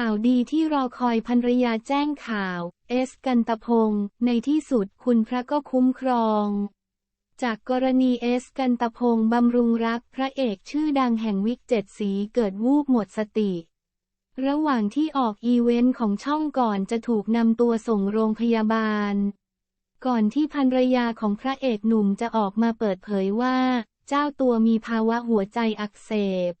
ข่าวดีที่รอคอยภรรยาแจ้งข่าว เอสกันตพงศ์ในที่สุดคุณพระก็คุ้มครอง จากกรณีเอสกันตพงศ์บำรุงรักพระเอกชื่อดังแห่งวิกเจ็ดสีเกิดวูบหมดสติ ระหว่างที่ออกอีเวนต์ของช่องก่อนจะถูกนำตัวส่งโรงพยาบาล ก่อนที่ภรรยาของพระเอกหนุ่มจะออกมาเปิดเผยว่า เจ้าตัวมีภาวะหัวใจอักเสบ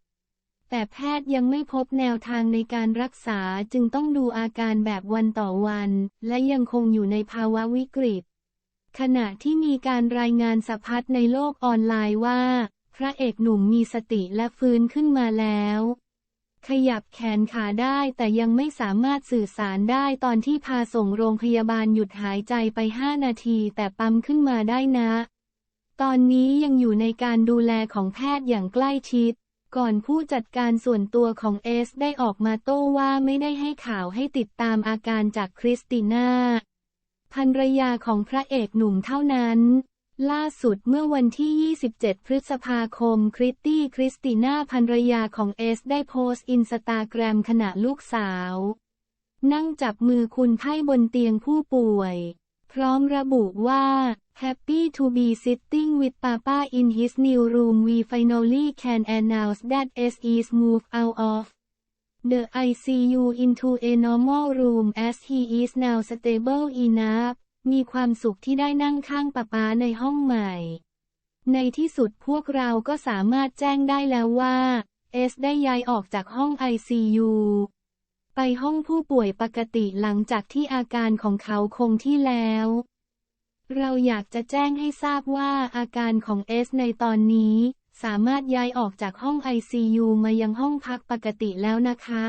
แต่แพทย์ยังไม่พบแนวทางในการรักษาจึงต้องดูอาการแบบวันต่อวัน และยังคงอยู่ในภาวะวิกฤต ขณะที่มีการรายงานสะพัดในโลกออนไลน์ว่า พระเอกหนุ่มมีสติและฟื้นขึ้นมาแล้ว ขยับแขนขาได้แต่ยังไม่สามารถสื่อสารได้ตอนที่พาส่งโรงพยาบาลหยุดหายใจไป 5 นาทีแต่ปั๊มขึ้นมาได้นะ ตอนนี้ยังอยู่ในการดูแลของแพทย์อย่างใกล้ชิด ก่อนผู้จัดการส่วนตัวของเอสได้ออกมาโต้ว่าไม่ได้ให้ข่าวให้ติดตามอาการจากคริสติน่าภรรยาของพระเอกหนุ่มเท่านั้น ล่าสุดเมื่อวันที่ 27 พฤษภาคม คริตตี้คริสติน่าภรรยาของเอสได้โพสต์อินสตาแกรมขณะลูกสาว นั่งจับมือคุณไข้บนเตียงผู้ป่วย พร้อมระบุว่า Happy to be sitting with Papa in his new room we finally can announce that S is moved out of the ICU into a normal room as he is now stable enough มีความสุขที่ได้นั่งข้างป้าป๊าในห้องใหม่ ในที่สุดพวกเราก็สามารถแจ้งได้แล้วว่า เอสได้ย้ายออกจากห้อง ICU ไปห้องผู้ป่วยปกติหลังจากที่อาการของเขาคงที่แล้ว เราอยากจะแจ้งให้ทราบว่าอาการของเอสในตอนนี้ สามารถย้ายออกจากห้อง ICU มายังห้องพักปกติแล้วนะคะ